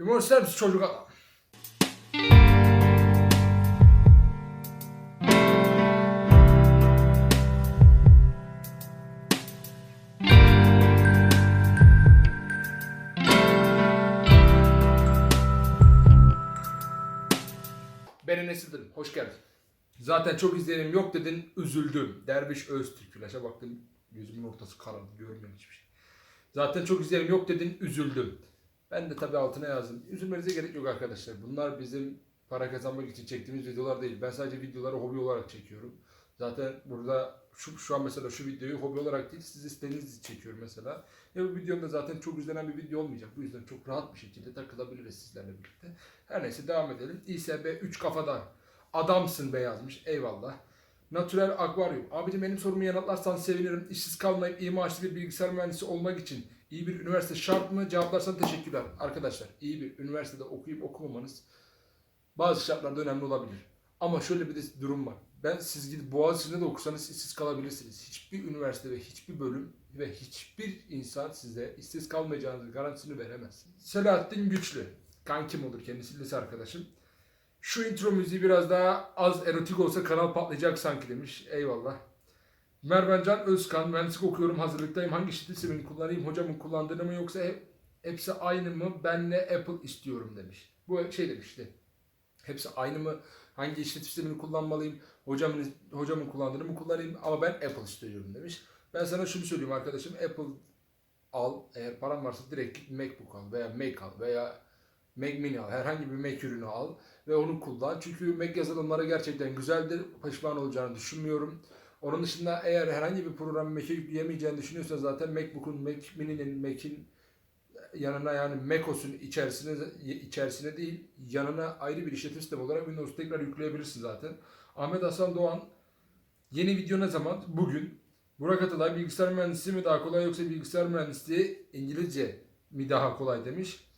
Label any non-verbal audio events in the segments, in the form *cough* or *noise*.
Limon ister misin çocuk adam? Ben Enes Yıldırım, hoş geldin. Zaten çok izleyenim yok dedin, üzüldüm. Derviş Öztürk, flaşa baktım, gözümün ortası karardı, görmüyorum hiçbir şey. Zaten çok izleyenim yok dedin, üzüldüm. Ben de tabii altına yazdım. Üzülmenize gerek yok arkadaşlar. Bunlar bizim para kazanmak için çektiğimiz videolar değil. Ben sadece videoları hobi olarak çekiyorum. Zaten burada şu, şu an mesela şu videoyu hobi olarak değil siz istediğiniz için çekiyorum mesela. Ya bu videomda zaten çok izlenen bir video olmayacak. Bu yüzden çok rahat bir şekilde takılabiliriz sizlerle birlikte. Her neyse devam edelim. İSB 3 kafada adamsın be yazmış. Eyvallah. Natural Aquarium. Abicim benim sorumu yanıtlarsan sevinirim. İşsiz kalmayıp iyi maaşlı bir bilgisayar mühendisi olmak için iyi bir üniversite şart mı? Cevaplarsan teşekkürler. Arkadaşlar iyi bir üniversitede okuyup okumamanız bazı şartlarda önemli olabilir. Ama şöyle bir de durum var. Ben siz gidip Boğaziçi'nde de okusanız işsiz kalabilirsiniz. Hiçbir üniversite ve hiçbir bölüm ve hiçbir insan size işsiz kalmayacağınızın garantisini veremez. Selahattin Güçlü. Kankim olur kendisi lise arkadaşım. Şu intro müziği biraz daha az erotik olsa kanal patlayacak sanki demiş. Eyvallah. Mervancan Özkan. Mühendislik okuyorum hazırlıktayım. Hangi sistemini kullanayım? Hocamın kullandığını mı yoksa hep, hepsi aynı mı? Ben ne Apple istiyorum demiş. Bu şey demişti. Hepsi aynı mı? Hangi işletim sistemini kullanmalıyım? Hocamın hocamın kullandığını mı kullanayım? Ama ben Apple istiyorum demiş. Ben sana şunu söyleyeyim arkadaşım. Apple al. Eğer paran varsa direkt MacBook al veya Mac al veya Mac Mini al. Herhangi bir Mac ürünü al ve onu kullan. Çünkü Mac yazılımları gerçekten güzeldir. Pişman olacağını düşünmüyorum. Onun dışında eğer herhangi bir programı Mac'e yükleyemeyeceğini düşünüyorsan zaten MacBook'un, Mac Mini'nin, Mac'in yanına yani macOS'un içerisine içerisine değil yanına ayrı bir işletim sistemi olarak Windows tekrar yükleyebilirsin zaten. Ahmet Hasan Doğan yeni video ne zaman? Bugün. Burak Atalay bilgisayar mühendisliği mi daha kolay yoksa bilgisayar mühendisliği İngilizce mi daha kolay demiş.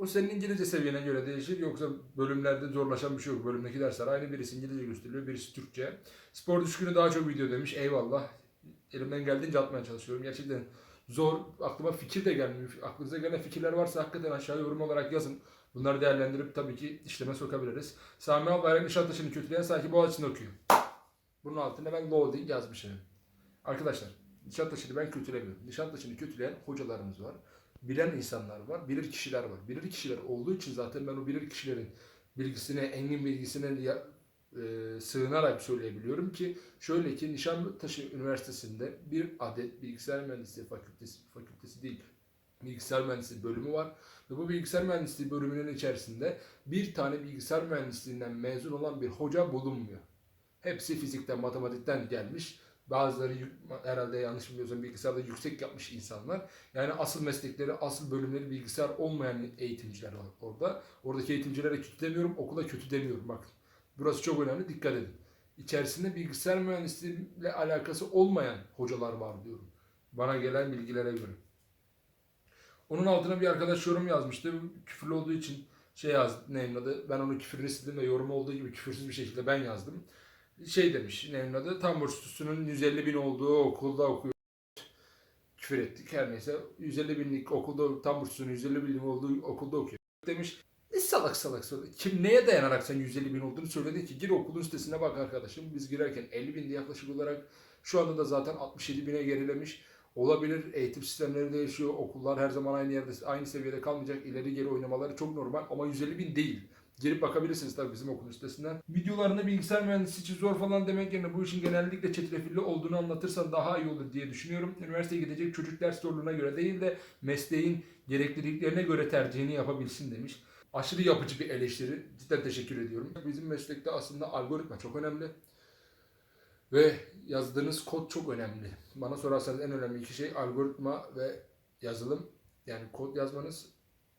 O senin İngilizce seviyene göre değişir. Yoksa bölümlerde zorlaşan bir şey yok. Bölümdeki dersler aynı. Birisi İngilizce gösteriliyor, birisi Türkçe. Spor düşkünü daha çok video demiş. Eyvallah. Elimden geldiğince atmaya çalışıyorum. Gerçekten zor. Aklıma fikir de gelmiyor. Aklınıza gelen fikirler varsa hakikaten aşağıya yorum olarak yazın. Bunları değerlendirip tabii ki işleme sokabiliriz. Sami Albayrak Nişantaşı'nı kötüleyen sanki Boğaziçi'nde okuyor. Bunun altında ben loading yazmışım. Arkadaşlar Nişantaşı'nı ben kötülemiyorum. Nişantaşı'nı kötüleyen hocalarımız var. Bilen insanlar var. Bilir kişiler var. Bilir kişiler olduğu için zaten ben o bilir kişilerin bilgisine, engin bilgisine ya, e, sığınarak söyleyebiliyorum ki şöyle ki Nişantaşı Üniversitesi'nde bir adet bilgisayar mühendisliği fakültesi, fakültesi değil bilgisayar mühendisliği bölümü var. Ve bu bilgisayar mühendisliği bölümünün içerisinde bir tane bilgisayar mühendisliğinden mezun olan bir hoca bulunmuyor. Hepsi fizikten, matematikten gelmiş. Bazıları herhalde yanlış bilmiyorsam bilgisayarda yüksek yapmış insanlar. Yani asıl meslekleri, asıl bölümleri bilgisayar olmayan eğitimciler var orada. Oradaki eğitimcilere kötü demiyorum, okula kötü demiyorum. Bakın burası çok önemli, dikkat edin. İçerisinde bilgisayar mühendisliğiyle alakası olmayan hocalar var diyorum. Bana gelen bilgilere göre. Onun altına bir arkadaş yorum yazmıştı. Küfürlü olduğu için şey yazdı, neyin adı? Ben onu küfürünü sildim ve yorum olduğu gibi küfürsüz bir şekilde ben yazdım. Şey demiş, neyin adı? Tam burslusunun 150 bin olduğu okulda okuyor. Küfür ettik her neyse. 150 binlik okulda, tam burslusunun 150 bin olduğu okulda okuyor. Demiş, ne salak salak salak. Kim neye dayanarak sen 150 bin olduğunu söyledi ki gir okulun sitesine bak arkadaşım. Biz girerken 50 bindi yaklaşık olarak. Şu anda da zaten 67 bine gerilemiş. Olabilir. Eğitim sistemleri değişiyor. Okullar her zaman aynı yerde, aynı seviyede kalmayacak. İleri geri oynamaları çok normal ama 150 bin değil. Girip bakabilirsiniz tabii bizim okulun sitesinden. Videolarında bilgisayar mühendisi için zor falan demek yerine bu işin genellikle çetrefilli olduğunu anlatırsan daha iyi olur diye düşünüyorum. Üniversiteye gidecek çocuk ders zorluğuna göre değil de mesleğin gerekliliklerine göre tercihini yapabilsin demiş. Aşırı yapıcı bir eleştiri. Cidden teşekkür ediyorum. Bizim meslekte aslında algoritma çok önemli. Ve yazdığınız kod çok önemli. Bana sorarsanız en önemli iki şey algoritma ve yazılım. Yani kod yazmanız.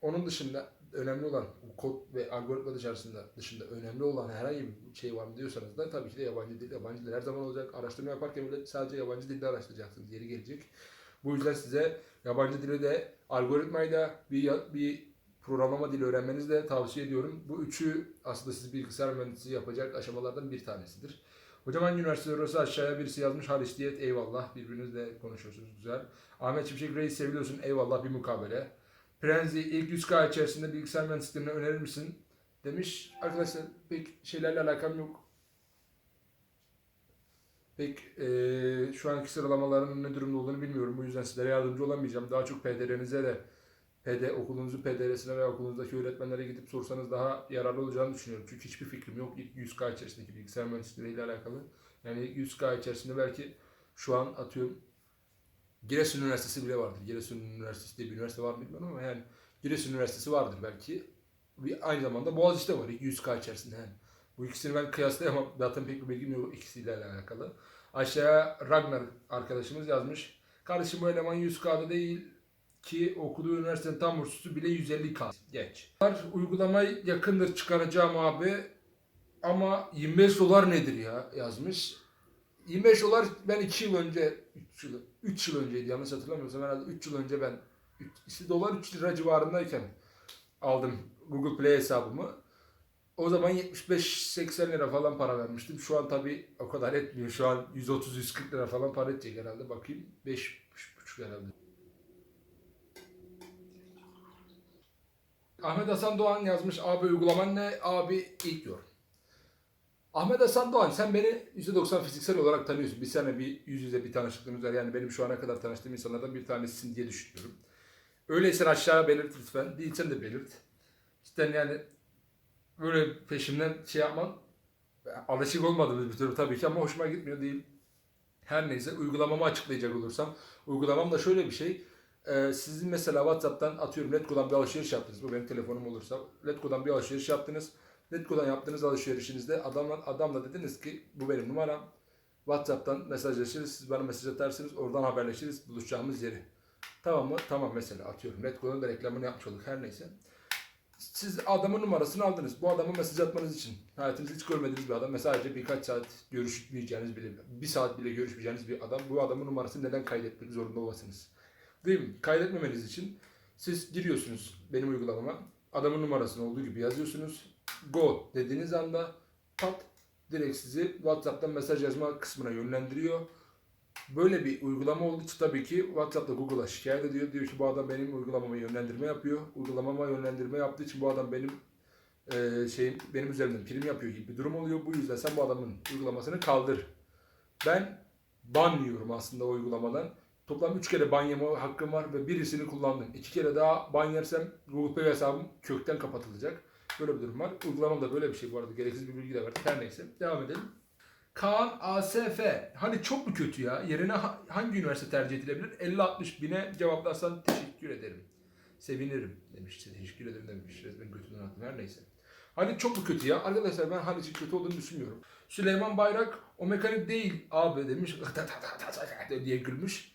Onun dışında önemli olan kod ve algoritma dışarısında dışında önemli olan herhangi bir şey var mı diyorsanız da tabii ki de yabancı dil. Yabancı dil her zaman olacak. Araştırma yaparken bile sadece yabancı dilde araştıracaksınız. Yeri gelecek. Bu yüzden size yabancı dili de algoritmayı da bir, bir programlama dili öğrenmenizi de tavsiye ediyorum. Bu üçü aslında sizi bilgisayar mühendisliği yapacak aşamalardan bir tanesidir. Hocam hangi üniversite orası aşağıya birisi yazmış Halis Diyet eyvallah birbirinizle konuşuyorsunuz güzel. Ahmet Çiftçek Reis seviyorsun eyvallah bir mukabele. Prenzi ilk 100K içerisinde bilgisayar mühendisliğini önerir misin? Demiş. Arkadaşlar pek şeylerle alakam yok. Pek eee, şu anki sıralamaların ne durumda olduğunu bilmiyorum. Bu yüzden sizlere yardımcı olamayacağım. Daha çok PDR'nize de PD, okulunuzun PDR'sine veya okulunuzdaki öğretmenlere gidip sorsanız daha yararlı olacağını düşünüyorum. Çünkü hiçbir fikrim yok ilk 100K içerisindeki bilgisayar mühendisliği ile alakalı. Yani ilk 100K içerisinde belki şu an atıyorum Giresun Üniversitesi bile vardır. Giresun Üniversitesi diye bir üniversite var mı bilmiyorum ama yani Giresun Üniversitesi vardır belki. Bir, aynı zamanda Boğaziçi'de var ilk 100K içerisinde yani. Bu ikisini ben kıyaslayamam. Zaten pek bir bilgim yok ikisiyle alakalı. Aşağıya Ragnar arkadaşımız yazmış. Kardeşim bu eleman 100K'da değil ki okuduğu üniversitenin tam bursusu bile 150K. Geç. Uygulamayı yakındır çıkaracağım abi. Ama 25 dolar nedir ya yazmış. 25 dolar ben 2 yıl önce 3 yıl 3 yıl önceydi yanlış hatırlamıyorsam herhalde 3 yıl önce ben 3, dolar 3 lira civarındayken aldım Google Play hesabımı. O zaman 75-80 lira falan para vermiştim. Şu an tabi o kadar etmiyor. Şu an 130-140 lira falan para edecek herhalde. Bakayım 5,5 herhalde. Ahmet Hasan Doğan yazmış. Abi uygulaman ne? Abi ilk yorum. Ahmet Hasan Doğan sen beni %90 fiziksel olarak tanıyorsun. Bir sene bir yüz yüze bir tanışıklığımız var. Yani benim şu ana kadar tanıştığım insanlardan bir tanesisin diye düşünüyorum. Öyleysen aşağıya belirt lütfen. Değilsen de belirt. Cidden yani böyle peşimden şey yapman alışık olmadığımız bir durum tabii ki ama hoşuma gitmiyor değil. Her neyse uygulamamı açıklayacak olursam uygulamam da şöyle bir şey. Ee, sizin mesela WhatsApp'tan atıyorum Letgo'dan bir alışveriş yaptınız. Bu benim telefonum olursa. Letgo'dan bir alışveriş yaptınız. Letgo'dan yaptığınız alışverişinizde adamla, adamla dediniz ki bu benim numaram. WhatsApp'tan mesajlaşırız. Siz bana mesaj atarsınız. Oradan haberleşiriz. Buluşacağımız yeri. Tamam mı? Tamam mesela atıyorum. Letgo'nun da reklamını yapmış olduk. Her neyse. Siz adamın numarasını aldınız. Bu adamı mesaj atmanız için. Hayatınızda hiç görmediğiniz bir adam. Sadece birkaç saat görüşmeyeceğiniz bile, bir saat bile görüşmeyeceğiniz bir adam. Bu adamın numarasını neden kaydetmek zorunda olasınız? Değil mi? Kaydetmemeniz için siz giriyorsunuz benim uygulamama. Adamın numarasını olduğu gibi yazıyorsunuz. Go dediğiniz anda pat direkt sizi WhatsApp'tan mesaj yazma kısmına yönlendiriyor. Böyle bir uygulama olduğu için tabii ki WhatsApp'ta Google'a şikayet ediyor. Diyor ki bu adam benim uygulamama yönlendirme yapıyor. Uygulamama yönlendirme yaptığı için bu adam benim e, şeyim benim üzerimden prim yapıyor gibi bir durum oluyor. Bu yüzden sen bu adamın uygulamasını kaldır. Ben ban yiyorum aslında o uygulamadan. Toplam 3 kere ban yeme hakkım var ve birisini kullandım. 2 kere daha ban yersem Google Play hesabım kökten kapatılacak. Böyle bir durum var. Uygulamamda böyle bir şey bu arada. Gereksiz bir bilgi de verdik. Her neyse. Devam edelim. Kaan ASF. Hani çok mu kötü ya? Yerine ha- hangi üniversite tercih edilebilir? 50-60 bine cevaplarsan teşekkür ederim. Sevinirim demiş. Teşekkür ederim demiş. Resmen götünden attım. Her neyse. Halit çok mu kötü ya? Arkadaşlar ben Halit'in kötü olduğunu düşünmüyorum. Süleyman Bayrak o mekanik değil abi demiş. *laughs* diye gülmüş.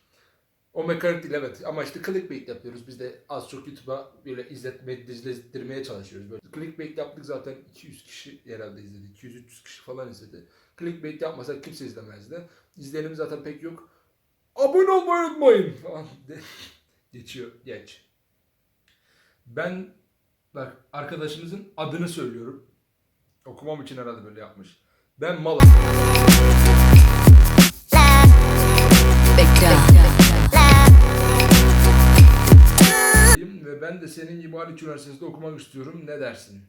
O mekanik değil evet ama işte clickbait yapıyoruz. Biz de az çok YouTube'a böyle izletme, izlettirmeye çalışıyoruz. Böyle. Clickbait yaptık zaten 200 kişi herhalde izledi. 200-300 kişi falan izledi. Clickbait yapmasak kimse izlemezdi. İzleyenim zaten pek yok. Abone olmayı unutmayın falan *laughs* geçiyor. Geç. Ben bak arkadaşımızın adını söylüyorum. Okumam için herhalde böyle yapmış. Ben malım. Ve ben de senin gibi Haliç Üniversitesi'nde okumak istiyorum. Ne dersin?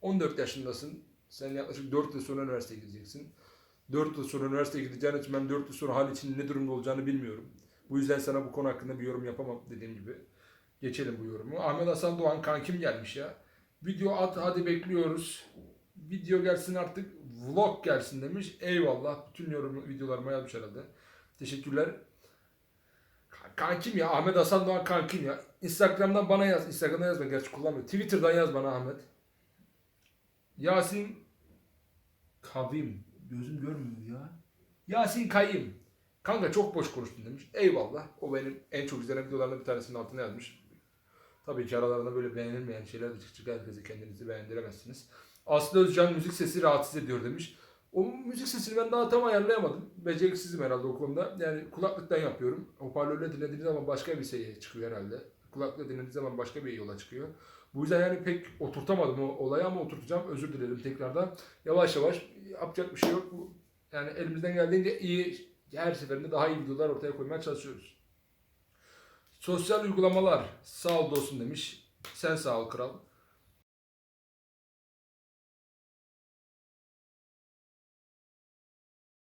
14 yaşındasın. Sen yaklaşık 4 yıl sonra üniversiteye gideceksin. 4 yıl sonra üniversiteye gideceğin için ben 4 yıl sonra Haliç'in ne durumda olacağını bilmiyorum. Bu yüzden sana bu konu hakkında bir yorum yapamam dediğim gibi. Geçelim bu yorumu. Ahmet Hasan Doğan kankim gelmiş ya. Video at hadi bekliyoruz. Video gelsin artık vlog gelsin demiş. Eyvallah. Bütün yorum videolarıma yazmış herhalde. Teşekkürler. Kankim ya Ahmet Hasan Doğan kankim ya. Instagram'dan bana yaz. Instagram'dan yazma gerçi kullanmıyor. Twitter'dan yaz bana Ahmet. Yasin Kavim. Gözüm görmüyor ya. Yasin Kayım. Kanka çok boş konuştun demiş. Eyvallah. O benim en çok izlenen videolarımdan bir tanesinin altına yazmış. Tabii ki aralarında böyle beğenilmeyen şeyler de çıkacak. Herkese kendinizi beğendiremezsiniz. Aslı Özcan müzik sesi rahatsız ediyor demiş. O müzik sesini ben daha tam ayarlayamadım. Beceriksizim herhalde o konuda. Yani kulaklıktan yapıyorum. Hoparlörle dinlediğiniz zaman başka bir şey çıkıyor herhalde. Kulaklıkla dinlediğiniz zaman başka bir yola çıkıyor. Bu yüzden yani pek oturtamadım o olayı ama oturtacağım. Özür dilerim tekrardan. Yavaş yavaş yapacak bir şey yok. Yani elimizden geldiğince iyi her seferinde daha iyi videolar ortaya koymaya çalışıyoruz. Sosyal uygulamalar sağ ol dostum demiş. Sen sağ ol kral.